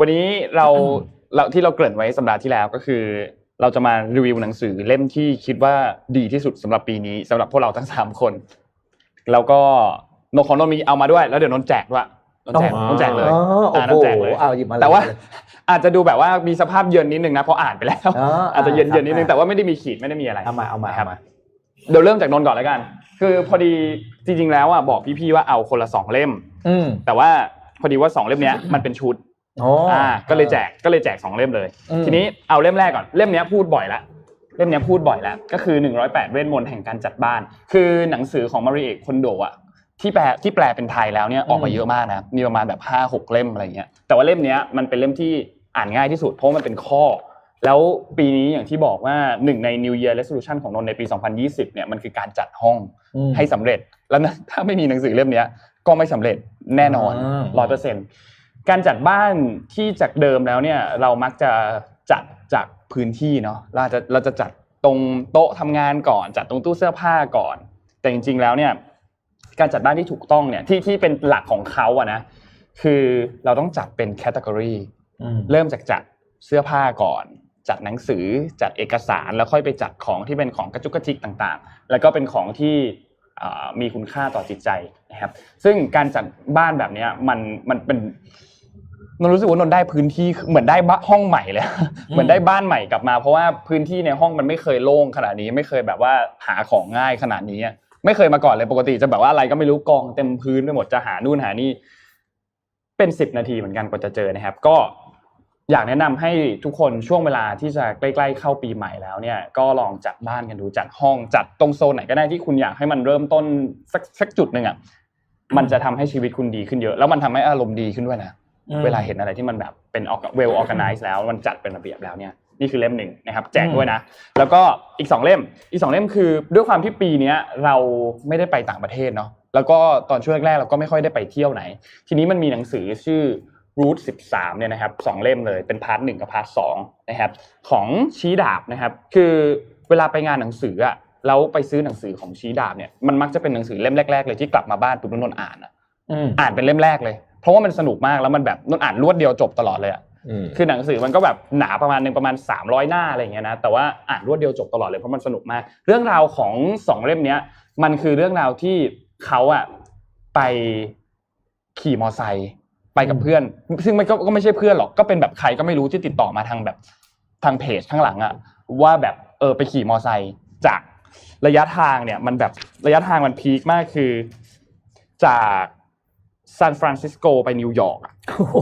วันนี้เราเราที่เราเกริ่นไว้สัปดาห์ที่แล้วก็คือ เราจะมารีวิวหนังสือเล่มที่คิดว่าดีที่สุดสำหรับปีนี้สำหรับพวกเราทั้งสามคน แล้วก็นนของนนท์มีเอามาด้วย แล้วเดี๋ยวนนท์แจกด้วยนนท์แจกอ๋อนนท์แจกเลยอ๋อโอ้อ่านโหนท์แจกเลยเอาหยิบมาเลยแต่ว่า อาจจะดูแบบว่ามีสภาพเย็นนิดนึงนะเพราะอ่านไปแล้วอ๋ออาจจะเย็นครัเย็บนนิดนึงแต่ว่าไม่ได้มีขีดไม่ได้มีอะไรเอามาเอามาครัเอาบมาเดี๋ยวเริ่มจากนนท์ก่อนแล้วกัน คือพอดีจริง ๆ แล้วอะบอกพี่ๆว่าเอาคนละสองเล่มอืมแต่ว่าพอดีว่าสองเล่มเนี้ยมันเป็นชุดโอ้อ่า ก็เลยแจกก็เลยแจกสองเล่มเลยอืมทีนี้เอาเล่มแรกก่อนเล่มเนี้ยพูดบ่อยละเล่มเนี้ยพูดบ่อยแล้วก็คือ 108 เวทมนต์แห่งการจัดบ้าน คือหนังสือของมาริเอกคอนโดอะที่แปลที่แปลเป็นไทยแล้วเนี่ยออกมาเยอะมากนะมีประมาณแบบ5 6เล่มอะไรเงี้ยแต่ว่าเล่มเนี้ยมันเป็นเล่มที่อ่านง่ายที่สุดเพราะมันเป็นข้อ แล้วปีนี้อย่างที่บอกว่าหนึ่งใน New Year Resolution ของนนท์ในปี 2020เนี่ยมันคือการจัดห้องอืมให้สำเร็จแล้วนะถ้าไม่มีหนังสือเล่มเนี้ยก็ไม่สำเร็จแน่นอนอ่าร้อยเปอร์เซ็นต์ การจัดบ้านที่จากเดิมแล้วเนี่ยเรามักจะจัดจากพื้นที่เนาะเราจะเราจะจัดตรงโต๊ะทำงานก่อน จัดตรงตู้เสื้อผ้าก่อน แต่จริง ๆ แล้วเนี่ยการจัดบ้านที่ถูกต้องเนี่ยที่ที่เป็นหลักของเขาอะนะคือเราต้องจัดเป็นแคตตากรีอืมเริ่มจากจัดเสื้อผ้าก่อน จัดหนังสือจัดเอกสารแล้วค่อยไปจัดของที่เป็นของกระจุกกระจิกต่างๆ แล้วก็เป็นของที่อ่ามีคุณค่าต่อจิตใจนะครับ ซึ่งการจัดบ้านแบบเนี้ยมันมันเป็น นนรู้สึกว่านนได้พื้นที่เหมือนได้บ้านห้องใหม่เลย เหมือนได้บ้านใหม่กลับมา เพราะว่าพื้นที่ในห้องมันไม่เคยโล่งขนาดนี้ ไม่เคยแบบว่าหาของง่ายขนาดนี้ไม่เคยมาก่อนเลยปกติจะแบบว่าอะไรก็ไม่รู้กองเต็มพื้นไปหมดจะหานู่นหานี่ เป็นสิบนาทีเหมือนกันกว่าจะเจอนะครับ ก็อยากแนะนำให้ทุกคนช่วงเวลาที่จะใกล้ๆเข้าปีใหม่แล้วเนี่ย ก็ลองจัดบ้านกันดูจัดห้องจัดตรงโซนไหนก็ได้ที่คุณอยากให้มันเริ่มต้นสักสักจุดหนึ่งอะมันจะทำให้ชีวิตคุณดีขึ้นเยอะ แล้วมันทำให้อารมณ์ดีขึ้นด้วยนะอืม เวลาเห็นอะไรที่มันแบบเป็นเวลออแกไนซ์แล้วมันจัดเป็นระเบียบแล้วเนี่ยนี่คือเล่มหนึ่งนะครับแจกด้วยนะ แล้วก็อีกสองเล่มอีกสองเล่มคือด้วยความที่ปีเนี้ยเราไม่ได้ไปต่างประเทศเนาะแล้วก็ตอนช่วงแรกๆเราก็ไม่ค่อยได้ไปเที่ยวไหน ทีนี้มันมีหนังสือชื่อ Root 13เนี่ยนะครับสองเล่มเลยเป็นพาร์ทหนึ่งกับพาร์ทสองนะครับของชี้ดาบนะครับคือเวลาไปงานหนังสืออะแล้วไปซื้อหนังสือของชี้ดาบเนี่ยมันมักจะเป็นหนังสือเล่มแรกๆเลยที่กลับมาบ้านปุ๊บนนท์อ่านอะอืมอ่านเป็นเล่มแรกเลย เพราะว่ามันสนุกมากแล้วมันแบบนนท์อ่านรวดเดียวจบตลอดเลยอะอืมคือหนังสือมันก็แบบหนาประมาณหนึ่งประมาณ 300 หน้าอะไรอย่างเงี้ยนะแต่ว่าอ่านรวดเดียวจบตลอดเลยเพราะมันสนุกมาก เรื่องราวของสองเล่มเนี้ยมันคือเรื่องราวที่เขาอะไปขี่มอไซค์ไปกับเพื่อน ซึ่งมันก็ก็ไม่ใช่เพื่อนหรอกก็เป็นแบบใครก็ไม่รู้ที่ติดต่อมาทางแบบทางเพจข้างหลังอะว่าแบบเออไปขี่มอไซค์จากระยะทางเนี่ยมันแบบระยะทางมันพีคมากคือจาก ซานฟรานซิสโกไปนิวยอร์กอะโอ้โห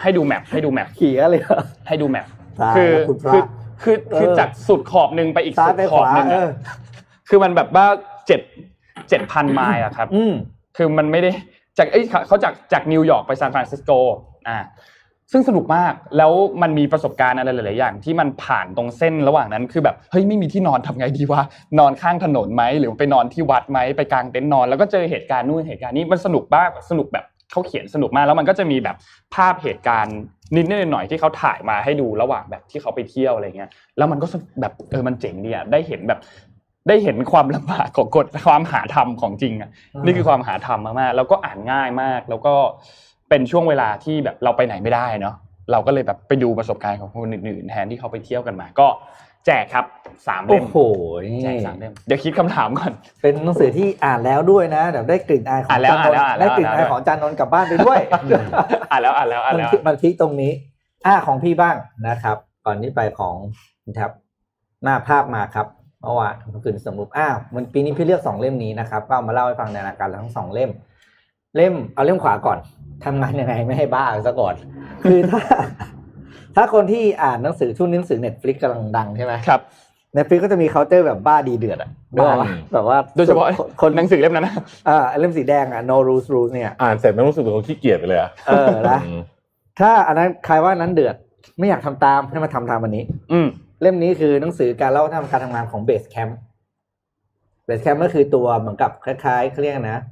ให้ดูแมปให้ดูแมปขี่กันเลยเหรอให้ดูแมปตายคือแล้วคุณพระคือคือคือเออจากสุดขอบหนึ่งไปอีกซ้ายสุดไปขขอบวาหนึ่งเออะอคือมันแบบว่าเจ็ดเจ็ดพันไมล์อะครับอืมคือมันไม่ได้จากเอ้ยเขาเขาจากจากนิวยอร์กไปซานฟรานซิสโกอ่า ซึ่งสนุกมากแล้วมันมีประสบการณ์อะไรหลาย ๆ อย่าง ที่มันผ่านตรงเส้นระหว่างนั้นคือแบบเฮ้ยไม่มีที่นอนทำไงดีวะนอนข้างถนนไหมหรือไปนอนที่วัดไหมไปกางเต็นท์นอน แล้วก็เจอเหตุการณ์นู่นเหตุการณ์นี้มันสนุกมากสนุกแบบเขาเขียนสนุกมากแล้วมันก็จะมีแบบภาพเหตุการณ์นิดๆหน่อยๆที่เขาถ่ายมาให้ดูระหว่างแบบที่เขาไปเที่ยวอะไรเงี้ยแล้วมันก็แบบเออมันเจ๋งดีอะได้เห็นแบบได้เห็นความลำบากของกฎความหาธรรมของจริงอะอ่านี่นี่คือความหาธรรมมากๆแล้วก็อ่านง่ายมากแล้วก็ เป็นช่วงเวลาที่แบบเราไปไหนไม่ได้เนาะเราก็เลยแบบไปดูประสบการณ์ของคนอื่นๆแทนที่เขาไปเที่ยวกันมา ก็แจกครับสามโอ้เล่มโหแจกสามเล่มเดี๋ยวคิดคำถามก่อน เป็นหนังสือที่อ่านแล้วด้วยนะเดี๋ยวได้กลิ่นอายของอ่านแล้วจานนท์อ่านแล้วได้กลิ่นอ่านอาแล้ยวของจานนนท์กลับบ้านไปด้วย อ่านแล้วอ่านแล้วอ่านมันแล้วพลิกมันพลิกตรงนี้ อ่าของพี่บ้างนะครับ ก่อนที่ไปของนะครับ หน้าภาพมาครับเมื่อวานหนังสือสมรุปอ้าวมันปีนี้พี่เลือกสองเล่มนี้นะครับก็เอามาเล่าให้ฟังในรายการทั้งสองเล่ม เล่มเอาเล่มขวาก่อนทำงานยังไงไม่ให้บ้าซะก่อน คือถ้า ถ้าคนที่อ่านหนังสือช่วงนี้หนังสือเน็ตฟลิกกำลังดังใช่ไหมครับเน็ตฟลิกก็จะมีเคาน์เตอร์แบบบ้าดีเดือดอะบ้าบ้าแบบว่าโดยเฉพาะคนหนังสือเล่มนั้นนะอ่าเล่มสีแดงอะ no rules rules เนี่ยอ่านเสร็จไม่รู้สึกเป็นคนขี้เกียจไปเลยอะเออนะอืมถ้าอันนั้นใครว่านั้นเดือดไม่อยากทำตามให้มาทำตามอันนี้ อืมเล่มนี้คือหนังสือการเล่าวัฒนธรรมการทำงานของ Base Camp Base Camp ก็คือตัวเหมือนกับคล้ายๆเขาเรียกนะ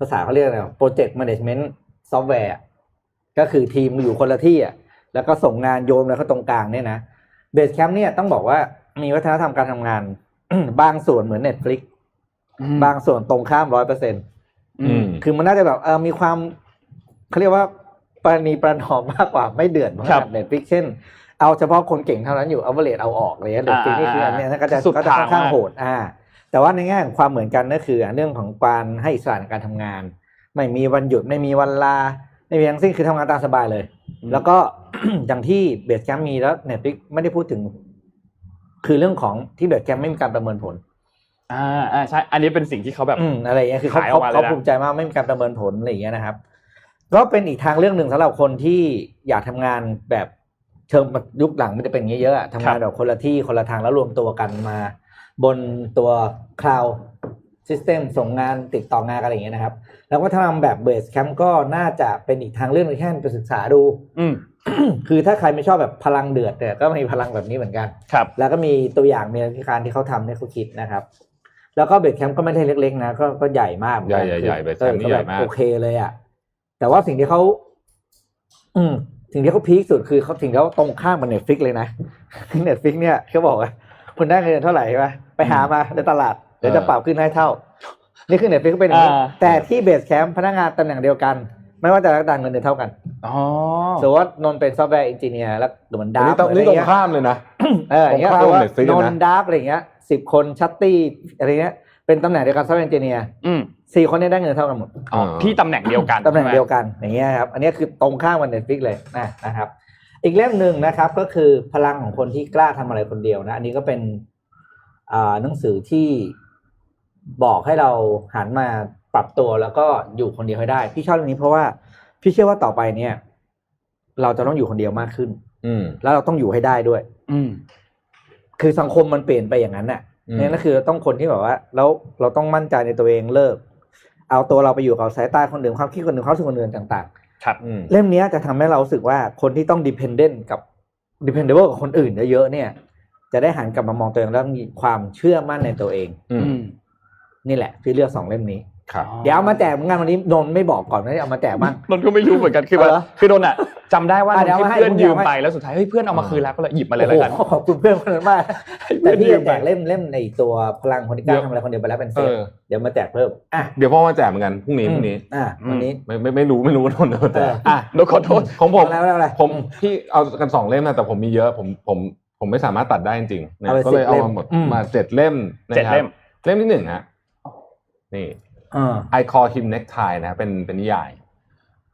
ภาษาเขาเรียกอะไร Project Management Software ก็คือทีมอยู่คนละที่อะแล้วก็ส่งงานโยนแล้วก็ตรงกลางเนี่ยนะ Base Camp เนี่ยต้องบอกว่ามีวัฒนธรรมการทำงาน บางส่วนเหมือน Netflix บางส่วนตรงข้ามร้อยเปอร์เซ็นต์อืมคือมันน่าจะแบบเออมีความเขาเรียกว่าปรณีประนอมมากกว่าไม่เดือดมากครับเน็ตฟิกเช่น เอาเฉพาะคนเก่งเท่านั้นอยู่เอาเวเลตเอาออกเลยเน็ตฟิกนี่คืออันเนี้ยก็จะสุดก็จะค่อนข้างทางมากโหดอ่า แต่ว่าในแง่ของความเหมือนกันก็คือเรื่องของการให้อิสระในการทำงาน ไม่มีวันหยุดไม่มีวันลาไม่มีทั้งสิ้นคือทำงานตามสบายเลย แล้วก็อย่างที่เบสแคมมีแล้วเน็ตฟิกไม่ได้พูดถึง คือเรื่องของที่เบสแคมไม่มีการประเมินผลอ่าอ่าใช่ อันนี้เป็นสิ่งที่เขาแบบอืมอะไรอย่างเงี้ยคือเขาขายออเขากมาเลยนะเขาภูมิใจมากไม่มีการประเมินผลอะไรอย่างเงี้ยนะครับ ก็เป็นอีกทางเรื่องหนึ่งสำหรับคนที่อยากทำงานแบบเชิงยุคหลังมันจะเป็นอย่างเงี้ยเยอะอะทำงานแบบคนละที่คนละทางแล้วรวมตัวกันมา บนตัว cloud system ส่งงานติดต่องานอะไรอย่างเงี้ยนะครับ แล้วก็ถ้าทำแบบเบสแคมป์ก็น่าจะเป็นอีกทางเรื่องหนึงแค่ไปศึกษาดู อืม คือถ้าใครไม่ชอบแบบพลังเดือดเนี่ยก็มีพลังแบบนี้เหมือนกัน ครับ แล้วก็มีตัวอย่างมีวิธีการที่เขาทำเนี่ยเขาคิดนะครับ แล้วก็เบสแคมป์ก็ไม่ได้เล็ก ๆ นะก็ก็ใหญ่มากเมือนกันใหญ่ๆใหญ่ๆคือ Basecamp นี่ใหญ่มาก โอเคเลยอะแต่ว่าสิ่งที่เขาอืมสิ่งที่เขาพีคสุดคือเขาสิ่งที่เขาตรงข้ามกับเน็ตฟิกเลยนะเน็ตฟิกเนี่ยเขาบอกว่า คุณได้เงินเท่าไหร่ใช่ไหมไปหามาในตลาดเดี๋ยวจะปรับขึ้นให้เท่า นี่คือเน็ตฟิกเป็นอย่างนี้อ่าแต่ที่เบสแคมป์พนักงานตำแหน่งเดียวกัน ไม่ว่าจะได้เงินเดือนเท่ากันอ๋อสมมติว่านนท์เป็นซอฟต์แวร์เอนจิเนียร์แล้วเหมือนดานี่บต้องหรือนี่อะไรตรงเงี้ยข้ามเลยนะเอออย่างเงี้ยตรงคือข้ามว่ากับ Netflix นเลยนะนดาร์กอะไรเงี้ยสิบคนชัตตี้อะไรเงี้ยเป็นตำแหน่งเดียวกันซอฟต์แวร์เอนจิเนียร์อืมสี่คนเนี้ได้เงินเท่ากันหมดอ๋อที่ตำแหน่งเดียวกันตำแหน่งใช่ไมเดียวกันอย่างเงี้ยครับอันนี้คือตรงข้ามกับเน็ตฟิกเลยนะนะครับ อีกเล่มหนึ่งนะครับก็คือพลังของคนที่กล้าทำอะไรคนเดียวนะ อันนี้ก็เป็นอ่าหนังสือที่บอกให้เราหันมาปรับตัวแล้วก็อยู่คนเดียวให้ได้ พี่ชอบเรื่องนี้เพราะว่าพี่เชื่อว่าต่อไปเนี่ย เราจะต้องอยู่คนเดียวมากขึ้น อืมแล้วเราต้องอยู่ให้ได้ด้วย อืมคือสังคมมันเปลี่ยนไปอย่างนั้นน่ะอืมนั่นก็คือต้องคนที่แบบว่า แล้วเราต้องมั่นใจในตัวเองเลิก เอาตัวเราไปอยู่กับสายตาคนอื่นความคิดคนอื่นความรู้สึกคนอื่นต่าง ครับอืมๆเล่มเนี้ยจะทำให้เรารู้สึกว่าคนที่ต้อง dependent กับ dependable กับคนอื่นเยอะๆเนี่ย จะได้หันกลับมามองตัวเองแล้วมีความเชื่อมั่นในตัวเองอืมอืมนี่แหละพี่เลือกสองเล่มนี้ ครับเดี๋ยวเอามาแจกเหมือนกันวันนี้นนท์ไม่บอกก่อนนะเอามาแจกบ้างนนท์ก็ไม่รู้เหมือนกันคือเอาว่าเหรอคือโดนอะจำได้ว่าอะนนเดี๋ยวท์เอามาให้ให้เพื่อนผมยืมเอาให้ไปแล้วสุดท้ายเฮ้ยเพื่อนเอามาคืนแล้วก็เลยหยิบมาเลยแล้วกันโอ้โหขอบคุณเพื่อนคนนั้นมากให้เพื่แต่อนพี่ยืจะมแจไปกเล่มเล่มในตัวพลังคนที่กล้าเดี๋ยวทำอะไรคนเดียวไปแล้วเป็นเซเอตอเดี๋ยวมาแจกเพิ่มอะเดี๋ยวพ่อมาแจกเหมือนกันพรุ่งนี้พรุ่งนี้อะวันนี้ไม่ไม่ไม่รู้ไม่รู้ว่าโดนโดนแจกเอออะนนท์ขอโทษของผมเอาแล้วเอาแล้วผมพี่เอากันสองเล่มนะแต่ผมมีเยอะผมผมผมไม่สามารถตัดได้จริงๆนะเอาไปก็เลย10เอาเล่มามหมดอืมมาเจ็ดเล่มนะเจ็ดครับเล่มเล่มที่หนึ่งฮะนี่อ่า I call him necktie นะเป็นเป็นนิยาย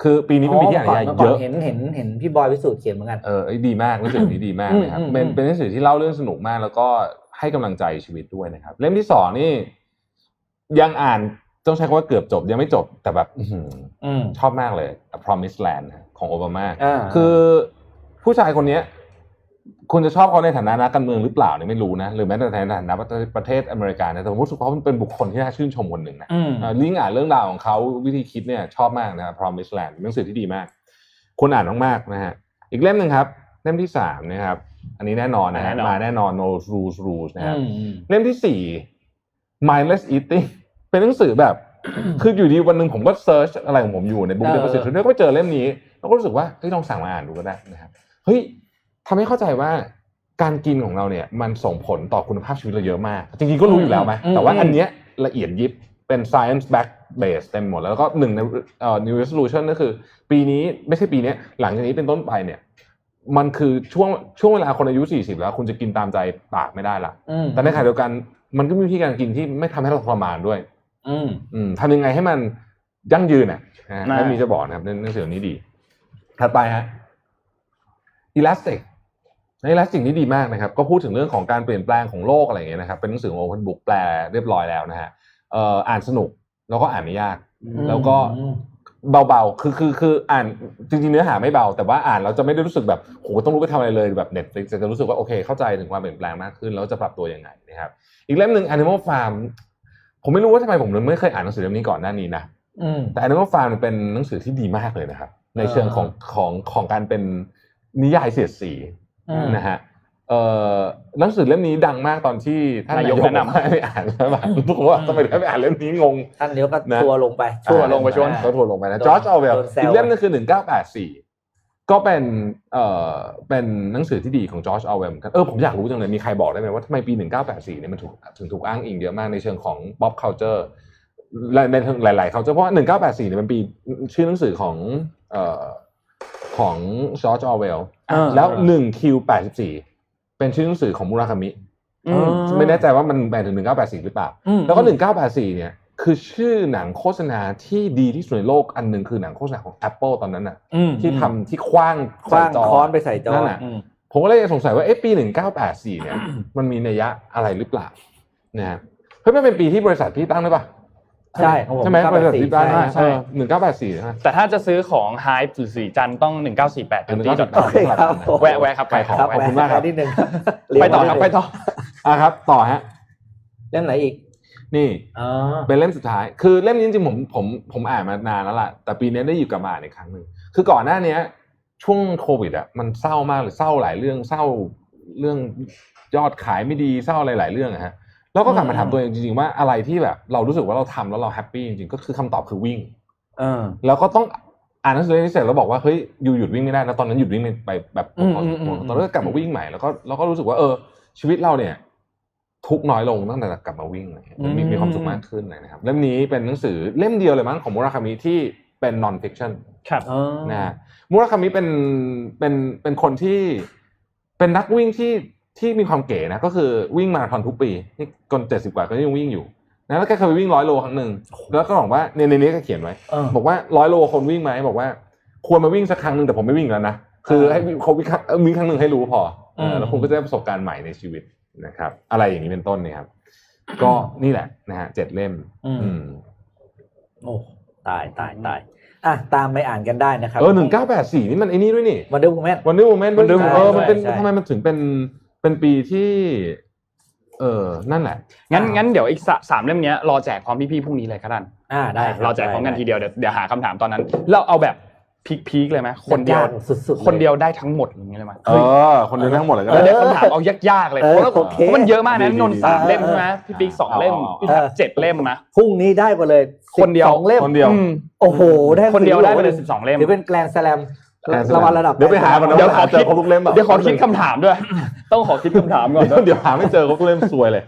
คือปีนี้เป็นปีที่อ่านนิยายมื่เยก่อะเห็นเห็นเห็นพี่บอยวิสูตรเขียนเหมือนกันเออเอ้ยดีมากหนังสือนี้ดีมากนะครับอืมอืมเป็นอืมเป็นหนังสือที่เล่าเรื่องสนุกมากแล้วก็ให้กำลังใจชีวิตด้วยนะครับ เล่มที่สองนี่ ยังอ่านต้องใช้คำว่าเกือบจบยังไม่จบแต่แบบอื้อหืออืมชอบมากเลย A Promised Land นะของโอบามาอ่าคือผู้ชายคนเนี้ย คุณจะชอบเขาในฐานะนักการเมืองหรือเปล่าเนี่ยไม่รู้นะหรือแม้แต่ในฐานะประเทศอเมริกานะแต่ผมรู้สึกว่าเขาเป็นบุคคลที่น่าชื่นชมคนหนึ่งนะอืมเอ่อลิงก์อ่านเรื่องราวของเขาวิธีคิดเนี่ยชอบมากนะครับ Promise Land เป็นหนังสือที่ดีมากควรอ่านมากๆนะฮะอีกเล่มหนึ่งครับเล่มที่สามนะครับอันนี้แน่นอนนะฮะแน่นอนมาแน่นอน No Rules Rules นะครับอืมอืมเล่มที่สี่ Mindless Eating เป็นหนังสือแบบ คืออยู่ดีวันหนึ่งผมก็เซิร์ชอะไรของผมอยู่ในบุ๊กเอเดอป o สิตแล้วก็ไปเจอเล่มนี้ แล้วก็รู้สึกว่าเฮ้ยลองสั่งมาอ่านดูก็ได้นะครับเฮ้ย ทำให้เข้าใจว่าการกินของเราเนี่ยมันส่งผลต่อคุณภาพชีวิตเราเยอะมาก จริงๆก็รู้อยู่แล้วไหมอืมแต่ว่าอืมอันเนี้ยละเอียดยิบเป็น science back base เต็มหมด แล้วก็หนึ่งในเอ่อ new resolution ก็คือ ปีนี้ไม่ใช่ปีเนี้ยหลังจากนี้เป็นต้นไปเนี่ย มันคือช่วงช่วงเวลาคนอายุ 40 แล้ว คุณจะกินตามใจปากไม่ได้ละอืมแต่ในขณะเดียวกันมันก็มีวิธีการกินที่ไม่ทำให้เราทรมานด้วยอืมอืมทำยังไงให้มันยั่งยืนอะนะน่าแล้วมีจะบอกนะครับหนังสือนี้ดี ถัดไปฮะ Elastic ใน Elastic นี่ดีมากนะครับ ก็พูดถึงเรื่องของการเปลี่ยนแปลงของโลกอะไรอย่างเงี้ยนะครับ เป็นหนังสือของ Open Book แปลเรียบร้อยแล้วนะฮะเอ่ออ่านสนุกแล้วก็อ่านไม่ยาก แล้วก็เบาๆ คือคือคืออ่านจริงๆเนื้อหาไม่เบา แต่ว่าอ่านเราจะไม่ได้รู้สึกแบบโหต้องรู้ไปทำอะไรเลยแบบ Netflix จะรู้สึกว่าโอเคเข้าใจถึงความเปลี่ยนแปลงมากขึ้น แล้วจะปรับตัวยังไงนะครับ อีกเล่มหนึ่ง Animal Farm ผมไม่รู้ว่าทำไมผมถึงไม่เคยอ่านหนังสือเล่มนี้ก่อนหน้านี้นะอืมแต่ Animal Farm เป็นหนังสือที่ดีมากเลยนะครับ ในเชิงของอ่าของของการเป็นนิยายเสียดสีอืม นะฮะเอ่อหนังสือเล่มนี้ดังมากตอนที่ท่านนายกบอกแนะนำให้ไปอ่านแล้วแบบผมว่าทำไมถึงให้ไปอ่านเล่มนี้งงท่านเดี๋ยวก็นะทัวร์ลงไปทัวร์ลงไปช่วงก็ทัวร์ลงไปนะโดนจอร์จออเวลโดนแซวอีกเล่มนึงคือหนึ่งเก้าแปดสี่ก็เป็นเอ่อเป็นหนังสือที่ดีของจอร์จออเวลกันเออผมอยากรู้จังเลยมีใครบอกได้ไหมว่าทำไมปีหนึ่งเก้าแปดสี่เนี่ยมันถูกถึงถูกอ้างอิงเยอะมากในเชิงของ pop culture และในหลายๆ culture เพราะว่าหนึ่งเก้าแปดสี่เนี่ยเป็นปีชื่อหนังสือของเอ่อของจอร์จออเวลเออ แล้วหนึ่งคิวแปดสิบสี่เป็นชื่อหนังสือของมุราคามิอืมไม่แน่ใจว่ามันแบ่งถึงหนึ่งเก้าแปดสี่หรือเปล่าอืมแล้วก็หนึ่งเก้าแปดสี่เนี่ย คือชื่อหนังโฆษณาที่ดีที่สุดในโลกอันหนึ่งคือหนังโฆษณาของ Apple ตอนนั้นน่ะอืมที่ทำที่คว้างคว้างใส่จค้อนไปใส่จอนั่นแหละอืมผมก็เลยสงสัยว่าเอ๊ะปีหนึ่งเก้าแปดสี่เนี่ย มันมีนัยยะอะไรหรือเปล่านะฮะเฮ้ยมันเป็นปีที่บริษัทพี่ตั้งหรือเปล่า ใช่ของผมใช่ไหมบริษัท984พี่ตั้งใช่ใช่หนึ่งเก้าแปดสี่ใช่แต่ถ้าจะซื้อของ Hype หรือสีจันทร์ต้อง1948เป็นตีเก้าดสิอบทโอเคครับผมแวะแวะครับไปขอครับขอบคุณมากครับแวะนิดนึงไปต่อครับไปต่ออะครับ ต่อฮะเล่มไหนอีก นี่อ๋อเป็นเล่มสุดท้าย คือเล่มนี้จริงๆผมผมผมอ่านมานานแล้วล่ะแต่ปีนี้ได้หยิบกลับมาอ่านอีกครั้งหนึ่งคือก่อนหน้าเนี้ยช่วงโควิดอะมันเศร้ามากเลยเศร้าหลายเรื่องเศร้าเรื่องยอดขายไม่ดีเศร้าอะไรหลายเรื่องอะฮะ แล้วก็กลับมาถามตัวเองจริงๆว่าอะไรที่แบบ เรารู้สึกว่าเราทำแล้วเราแฮปปี้จริงๆก็คือคำตอบคือวิ่งเออแล้วก็ต้องอ่านหนังสือเล่มนี้เสร็จแล้วบอกว่าเฮ้ยอยู่หยุดวิ่งไม่ได้นะตอนนั้นหยุดวิ่งไปแบบอืมอืมอืมตอนนั้นก็กลับมาวิ่งใหม่แล้วก็แล้วก็รู้สึกว่าเออ ชีวิตเราเนี่ย ทุกข์น้อยลงตั้งแต่กลับมาวิ่งอะไรเงี้ยมีมีความสุขมากขึ้นเลยนะครับเล่มนี้เป็นหนังสือเล่มเดียวเลยมั้งของมุราคามิที่เป็น non fiction ครับอ๋อนะฮะมุราคามิเป็นเป็นเป็นคนที่เป็นนักวิ่งที่ ที่มีความเก๋นะก็คือวิ่งมาราธอนทุกปีนี่จนเจ็ดสิบกว่าก็ยังวิ่งอยู่นะแล้วแกเคยไปวิ่งร้อยโลครั้งหนึ่งแล้วก็บอกว่าในในนี้ก็เขียนไว้เออบอกว่าร้อยโลคนวิ่งไหมบอกว่าควรมาวิ่งสักครั้งหนึ่งแต่ผมไม่วิ่งแล้วนะคือเออให้เขาวิ่งครั้งเออวิ่งครั้งหนึ่งให้รู้พอเอออืมแล้วคุณก็จะได้ประสบการณ์ใหม่ในชีวิตนะครับ อะไรอย่างนี้เป็นต้นเนี่ยครับ ก็นี่แหละนะฮะเจ็ดเล่ม อืมอืมโอ้ตายตายตายอะตามไปอ่านกันได้นะครับเออหนึ่งเก้าแปดสี่นี่มันไอ้นี่ด้วยนี่วันเดอร์วูแมนวันนี้โมเมนต์ Wonder เออมันเป็นใช่ใช่ทำไมมันถึงเป็น เป็นปีที่ เออนั่นแหละ งั้นงั้นเดี๋ยวอีกสะสามเล่มเนี้ยรอแจกพร้อมพี่ๆพรุ่งนี้เลยก็ได้อ่าได้คบรอแจกพร้อมกันได้ทีเดียวเดี๋ยวเดี๋ยวหาคำถามตอนนั้น เราเอาแบบพีคๆเลยไหมคนเดียวยากสุดๆลคนเดียวได้ทั้งหมดอย่างนี้เลยไหมเออ คนเดียวทั้งหมดเลยก็แล้วได้ เดี๋ยวคำถามเอายากๆเลยเออเพราะว่าโอเค เพราะมันเยอะมากนะดีนนท์ดีสามดีเล่มใช่ไหมพี่ปิ๊กสองเล่มเอาเอาพี่ทับเจ็ดเล่มนะ พรุ่งนี้ได้ไปเลยคนเดียว สองเล่มคนเดียว อืมโอ้โห ได้คนเดียวได้ไปเลยสิบสองเล่มหรือเป็นแกลนสแลม รางวัลระดับเดี๋ยวไปหาก่อนนะเดี๋ยวหาเจอครบทุกเล่มแบบเดี๋ยวขอคิดคำถามด้วย ต้องขอคิดคำถามก่อน เดี๋ยวเดี๋ยวหาไม่เจอครบทุกเล่มซวยเลย